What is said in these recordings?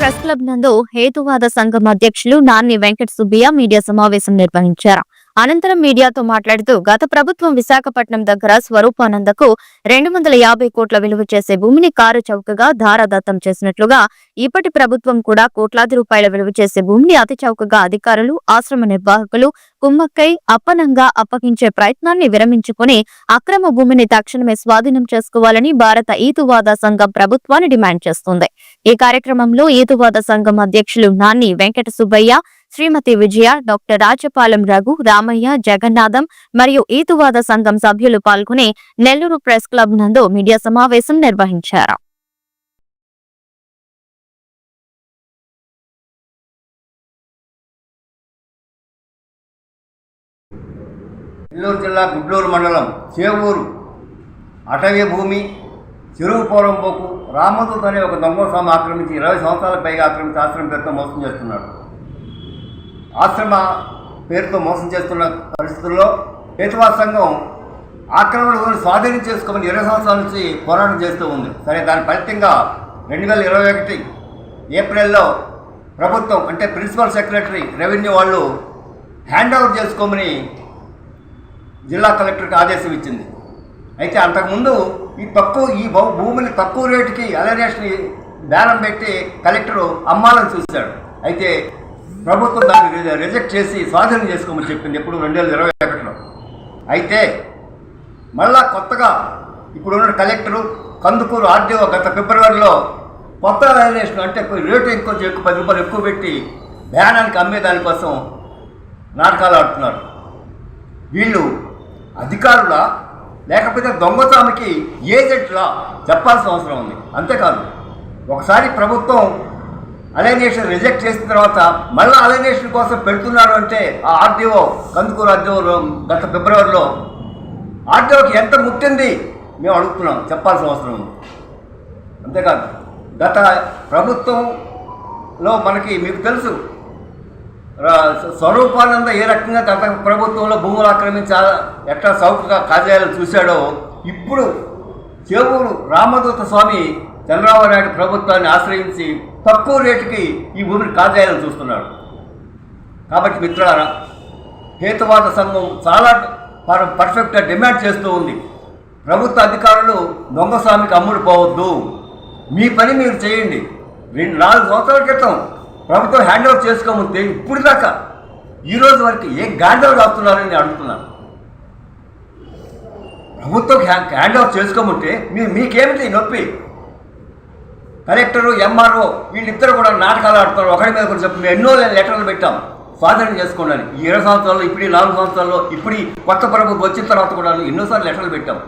Press club నందు హేతువాద సంఘం అధ్యక్షులు నాన్ని వెంకట సుబ్బయ్య మీడియా సమావేశం నిర్వహించారు. అనంతరం మీడియాతో మాట్లాడుతూ గత ప్రభుత్వం విశాఖపట్నం దగ్గర స్వరూపానందకు రెండు వందల యాభై కోట్ల విలువ చేసే భూమిని కారు చౌకగా ధారాదత్తం చేసినట్లుగా ఇప్పటి ప్రభుత్వం కూడా కోట్లాది రూపాయల విలువ చేసే భూమిని అతి చౌకగా అధికారులు ఆశ్రమ నిర్వాహకులు కుమ్మక్కై అప్పనంగా అప్పగించే ప్రయత్నాన్ని విరమించుకుని అక్రమ భూమిని తక్షణమే స్వాధీనం చేసుకోవాలని భారత ఈతువాద సంఘం ప్రభుత్వాన్ని డిమాండ్ చేస్తుంది. ఈ కార్యక్రమంలో ఈతువాద సంఘం అధ్యక్షులు నాన్ని వెంకట సుబ్బయ్య శ్రీమతి విజయ డాక్టర్ రాజపాలెం రఘు రామయ్య జగన్నాథం మరియు ఈతువాద సంఘం సభ్యులు పాల్గొని నెల్లూరు ప్రెస్ క్లబ్ నందు మీడియా సమావేశం నిర్వహించారు. నెల్లూరు జిల్లా గుడ్లూరు మండలం చేవూరు అటవీ భూమి చెరువు పోరంపోకు రామదూత్ అనే ఒక దొంగ స్వామి ఆక్రమించి ఇరవై సంవత్సరాల పైగా ఆక్రమించి ఆశ్రమం పేరుతో మోసం చేస్తున్నాడు. ఆశ్రమ పేరుతో మోసం చేస్తున్న పరిస్థితుల్లో హేతువాద సంఘం ఆక్రమణ స్వాధీనం చేసుకోమని ఇరవై సంవత్సరాల నుంచి పోరాటం చేస్తూ ఉంది. సరే దాని ఫలితంగా రెండు వేల ఇరవై ఒకటి ఏప్రిల్లో ప్రభుత్వం అంటే ప్రిన్సిపల్ సెక్రటరీ రెవెన్యూ వాళ్ళు హ్యాండ్ ఓవర్ చేసుకోమని జిల్లా కలెక్టర్కి ఆదేశం ఇచ్చింది. అయితే అంతకుముందు ఈ తక్కువ ఈ భూమిని తక్కువ రేటుకి అలరేషన్ బేరం పెట్టి కలెక్టర్ అమ్మాలని చూశాడు. అయితే ప్రభుత్వం దాన్ని రిజెక్ట్ చేసి స్వాధీనం చేసుకోమని చెప్పింది ఎప్పుడు రెండు వేల ఇరవై ఒకటిలో. అయితే మళ్ళా కొత్తగా ఇప్పుడున్న కలెక్టరు కందుకూరు ఆర్డీఓ గత ఫిబ్రవరిలో కొత్త రైల్వేషన్ అంటే రేటు ఇంకొంచెం ఎక్కువ పది రూపాయలు ఎక్కువ పెట్టి బ్యానానికి అమ్మే దానికోసం నాటకాలు ఆడుతున్నారు. వీళ్ళు అధికారుల? లేకపోతే దొంగతానికి ఏజెంట్లా? చెప్పాల్సిన అవసరం ఉంది. అంతేకాదు ఒకసారి ప్రభుత్వం అలైనేషన్ రిజెక్ట్ చేసిన తర్వాత మళ్ళీ అలైనేషన్ కోసం పెడుతున్నాడు అంటే ఆ ఆర్డీఓ కందుకూరు ఆర్డీఓ గత ఫిబ్రవరిలో ఆర్డీఓకి ఎంత ముట్టింది మేము అడుగుతున్నాం చెప్పాల్సిన అవసరం ఉంది. అంతేకాదు గత ప్రభుత్వంలో మనకి మీకు తెలుసు స్వరూపానంద ఏ రకంగా గత ప్రభుత్వంలో భూములు ఆక్రమించి ఎట్లా సౌకగా కార్యాలయాలు చూశాడో ఇప్పుడు చేవూరు రామదూత స్వామి చంద్రబాబు నాయుడు ప్రభుత్వాన్ని ఆశ్రయించి తక్కువ రేటుకి ఈ భూమిని కాజేయాలని చూస్తున్నాడు. కాబట్టి మిత్రులారా హేతువాద సంఘం చాలా పర్ఫెక్ట్గా డిమాండ్ చేస్తూ ఉంది. ప్రభుత్వ అధికారులు దొంగస్వామికి అమ్ముడు పోవద్దు. మీ పని మీరు చేయండి. రెండు నాలుగు సంవత్సరాల క్రితం ప్రభుత్వం హ్యాండ్ ఓవర్ చేసుకోముందే ఇప్పుడు దాకా ఈరోజు వరకు ఏం గాంధీలు రాస్తున్నారని నేను అడుగుతున్నాను. ప్రభుత్వం హ్యాండ్ ఓవర్ చేసుకోముంటే మీ మీకేమిటి నొప్పి? కలెక్టరు ఎంఆర్ఓ వీళ్ళిద్దరు కూడా నాటకాలు ఆడుతున్నారు. ఒకరి మీద కూడా చెప్పి ఎన్నో లెటర్లు పెట్టాం. స్వాధీనం చేసుకోండి ఈ ఇరవై సంవత్సరాల్లో ఇప్పుడు నాలుగు సంవత్సరాల్లో ఇప్పుడు కొత్త ప్రభుత్వం వచ్చిన తర్వాత కూడా ఎన్నోసార్లు లెటర్లు పెట్టాం.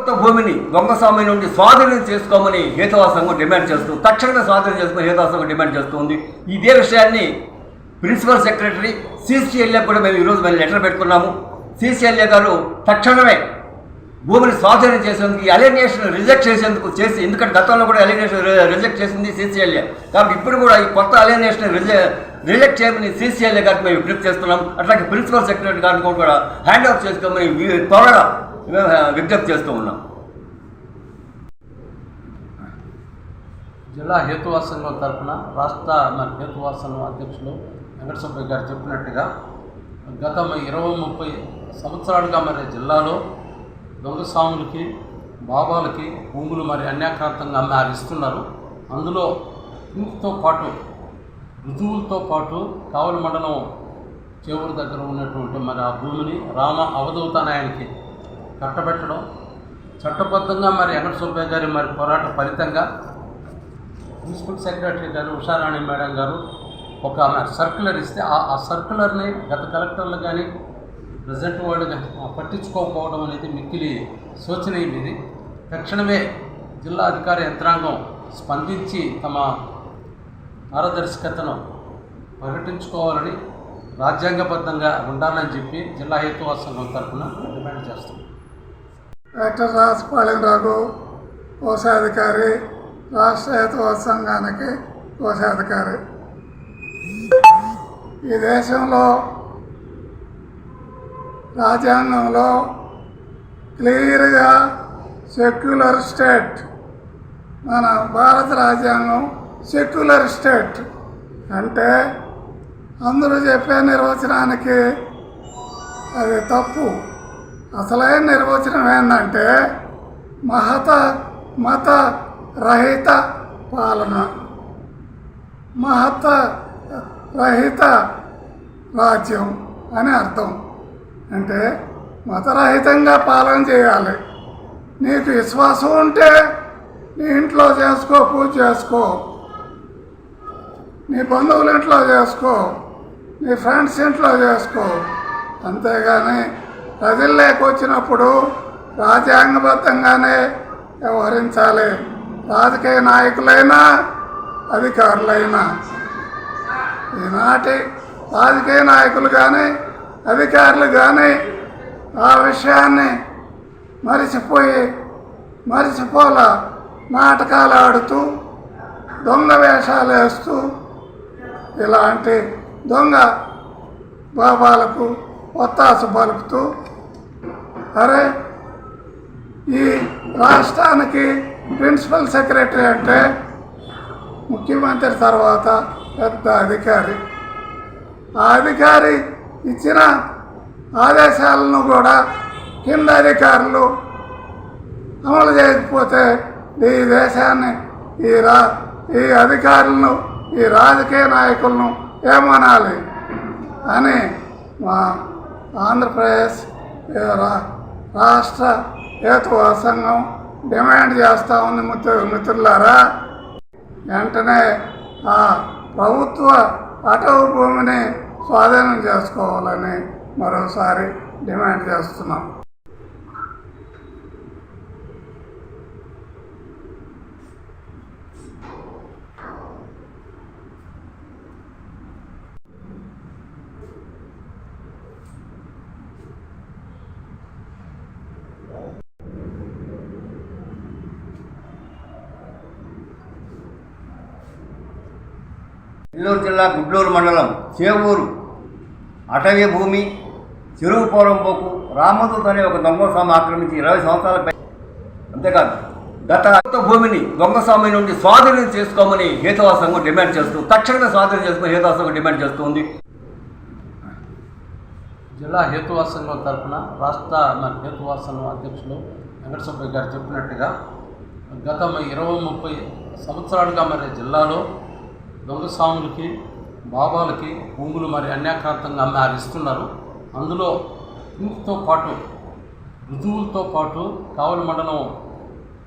కొత్త భూమిని దొంగ స్వామి నుండి స్వాధీనం చేసుకోమని హేతువా సంఘం డిమాండ్ చేస్తూ తక్షణమే స్వాధీనం చేసుకుని హేతువా సంఘం డిమాండ్ చేస్తుంది ఇదే విషయాన్ని ప్రిన్సిపల్ సెక్రటరీ సిసిఎల్ఏ కూడా మేము ఈరోజు మేము లెటర్ పెట్టుకున్నాము. సిసిఎల్ఏ గారు తక్షణమే భూమిని స్వాధీనం చేసేందుకు ఈ అలినేషన్ రిజెక్ట్ చేసేందుకు చేసి ఎందుకంటే గతంలో కూడా అలినేషన్ రిజెక్ట్ చేసింది సీసీఎల్ఏ కాబట్టి ఇప్పుడు కూడా ఈ కొత్త అలినేషన్ రిజెక్ట్ చేయమని సీసీఎల్ఏ గారికి మేము విజ్ఞప్తి చేస్తున్నాం. అట్లాగే ప్రిన్సిపల్ సెక్రటరీ గారిని కూడా హ్యాండ్ ఓవర్ చేసుకోమని త్వరగా విజ్ఞప్తి చేస్తూ ఉన్నాం. జిల్లా హేతువాద సంఘం తరఫున రాష్ట్ర మరి హేతువా సంఘం అధ్యక్షులు వెంకటసుబ్బయ్య గారు చెప్పినట్టుగా గత ఇరవై ముప్పై సంవత్సరాలుగా మరి జిల్లాలో దొంగ స్వాములకి బాబాలకి భూములు మరి అన్యాక్రాంతంగా అమ్మారు ఇస్తున్నారు. అందులో ప్రూఫ్తో పాటు రుజువులతో పాటు కావలి మండలం చేవూరు దగ్గర ఉన్నటువంటి మరి ఆ భూమిని రామ అవధూత ఆయనకి కట్టబెట్టడం చట్టబద్ధంగా మరి వెంకట సుబ్బయ్య గారి మరి పోరాట ఫలితంగా మున్సిపల్ సెక్రటరీ గారు ఉషారాణి మేడం గారు ఒక సర్క్యులర్ ఇస్తే ఆ ఆ సర్క్యులర్ని గత కలెక్టర్లు కానీ ప్రజెంట్ వాళ్ళు పట్టించుకోకపోవడం అనేది మిక్కిలి శోచనీయం ఇది తక్షణమే జిల్లా అధికార యంత్రాంగం స్పందించి తమ పారదర్శకతను ప్రకటించుకోవాలని రాజ్యాంగబద్ధంగా ఉండాలని చెప్పి జిల్లా హేతువా సంఘం తరఫున డిమాండ్ చేస్తుంది డాక్టర్ రాజపాలెం రఘు కోశాధికారి రాష్ట్ర హేతువా సంఘానికి కోశాధికారి. ఈ దేశంలో రాజ్యాంగంలో క్లియర్గా సెక్యులర్ స్టేట్. మన భారత రాజ్యాంగం సెక్యులర్ స్టేట్. అంటే అందరూ చెప్పే నిర్వచనానికి అది తప్పు. అసలైన నిర్వచనం ఏంటంటే మహత మత రహిత పాలన. మహత రహిత రాజ్యం అని అర్థం. అంటే మతరహితంగా పాలన చేయాలి. నీకు విశ్వాసం ఉంటే నీ ఇంట్లో చేసుకో పూజ చేసుకో. నీ బంధువుల ఇంట్లో చేసుకో. నీ ఫ్రెండ్స్ ఇంట్లో చేసుకో. అంతేగాని ప్రజల్లోకి వచ్చినప్పుడు రాజ్యాంగబద్ధంగానే వ్యవహరించాలి. రాజకీయ నాయకులైనా అధికారులైనా. ఈనాటి రాజకీయ నాయకులు కానీ అధికారులు కానీ ఆ విషయాన్ని మరిచిపోయి మరిచిపోల నాటకాలు ఆడుతూ దొంగ వేషాలు వేస్తూ ఇలాంటి దొంగ బాబాలకు ఒత్తాసు పలుకుతూ అరే ఈ రాష్ట్రానికి ప్రిన్సిపల్ సెక్రటరీ అంటే ముఖ్యమంత్రి తర్వాత పెద్ద అధికారి. ఆ అధికారి ఇచ్చిన ఆదేశాలను కూడా కింద అధికారులు అమలు చేయకపోతే ఈ దేశాన్ని ఈ రా ఈ అధికారులను ఈ రాజకీయ నాయకులను ఏమనాలి అని మా ఆంధ్రప్రదేశ్ రా- రాష్ట్ర హేతు సంఘం డిమాండ్ చేస్తూ ఉంది మిత్రు మిత్రులారా. వెంటనే ఆ ప్రభుత్వ అటవు భూమిని స్వాధీనం చేసుకోవాలని మరోసారి డిమాండ్ చేస్తున్నాం. నెల్లూరు జిల్లా గుడ్లూరు మండలం చేవూరు అటవీ భూమి చెరువు పోరంపోకు రామదూత్ అనే ఒక దొంగస్వామి ఆక్రమించి ఇరవై సంవత్సరాలపై అంతేకాదు గత ప్రభుత్వ భూమిని దొంగస్వామి నుండి స్వాధీనం చేసుకోమని హేతువా సంఘం డిమాండ్ చేస్తూ తక్షణమే స్వాధీనం చేసుకుని హేతువా సంఘం డిమాండ్ చేస్తుంది జిల్లా హేతువా సంఘం తరఫున రాష్ట్ర మరి హేతువా సంఘం అధ్యక్షులు వెంకట సుబ్బయ్య గారు చెప్పినట్టుగా గత ఇరవై ముప్పై సంవత్సరాలుగా మరి జిల్లాలో దొంగ బాబాలకి భూములు మరి అన్యాక్రాంతంగా అమ్మారు ఇస్తున్నారు. అందులో ఇంకుతో పాటు రుజువులతో పాటు కావలి మండలం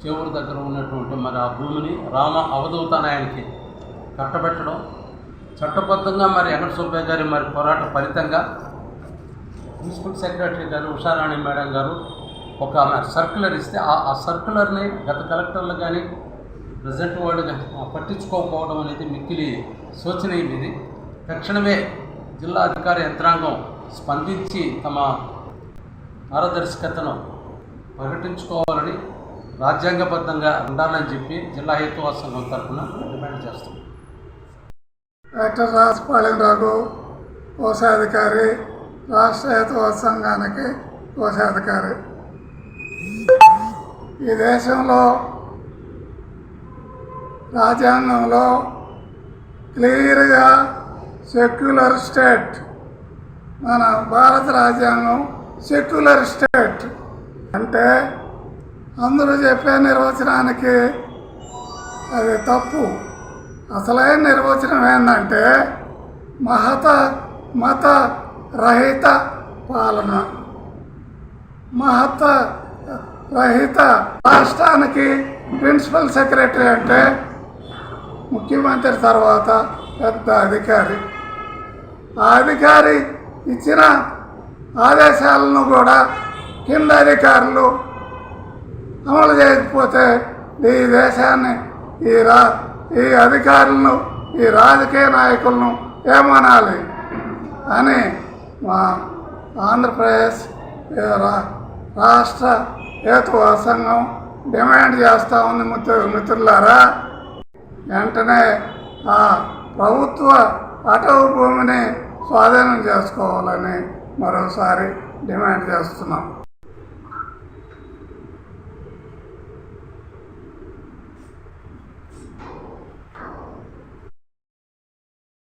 చేవూరు దగ్గర ఉన్నటువంటి మరి ఆ భూమిని రామ అవధూతనాయానికి కట్టబెట్టడం చట్టబద్ధంగా మరి వెంకట సుబ్బయ్య గారి మరి పోరాట ఫలితంగా ప్రిన్సిపల్ సెక్రటరీ గారు ఉషారాణి మేడం గారు ఒక సర్క్యులర్ ఇస్తే ఆ ఆ సర్క్యులర్ని గత కలెక్టర్లు కానీ ప్రజెంట్ వాళ్ళు పట్టించుకోకపోవడం అనేది మిక్కిలి శోచనీయం ఇది తక్షణమే జిల్లా అధికార యంత్రాంగం స్పందించి తమ పారదర్శకతను ప్రకటించుకోవాలని రాజ్యాంగబద్ధంగా ఉండాలని చెప్పి జిల్లా హేతువా సంఘం తరఫున డిమాండ్ చేస్తాం డాక్టర్ రాజపాలెం రాఘు కోశాధికారి రాష్ట్ర హేతువా సంఘానికి కోశాధికారి. ఈ దేశంలో రాజ్యాంగంలో క్లియర్గా సెక్యులర్ స్టేట్. మన భారత రాజ్యాంగం సెక్యులర్ స్టేట్. అంటే అందరూ చెప్పే నిర్వచనానికి అది తప్పు. అసలైన నిర్వచనం ఏంటంటే మహత మత రహిత పాలన. మహత రహిత రాష్ట్రానికి ప్రిన్సిపల్ సెక్రటరీ అంటే ముఖ్యమంత్రి తర్వాత పెద్ద అధికారి. ఆ అధికారి ఇచ్చిన ఆదేశాలను కూడా కింద అధికారులు అమలు చేయకపోతే ఈ దేశాన్ని ఈ రా ఈ అధికారులను ఈ రాజకీయ నాయకులను ఏమనాలి అని మా ఆంధ్రప్రదేశ్ రా- రాష్ట్ర హేతువా సంఘం డిమాండ్ చేస్తూ ఉంది మిత్రులారా. వెంటనే ఆ ప్రభుత్వ అటవు భూమిని స్వాధీనం చేసుకోవాలని మరోసారి డిమాండ్ చేస్తున్నాం.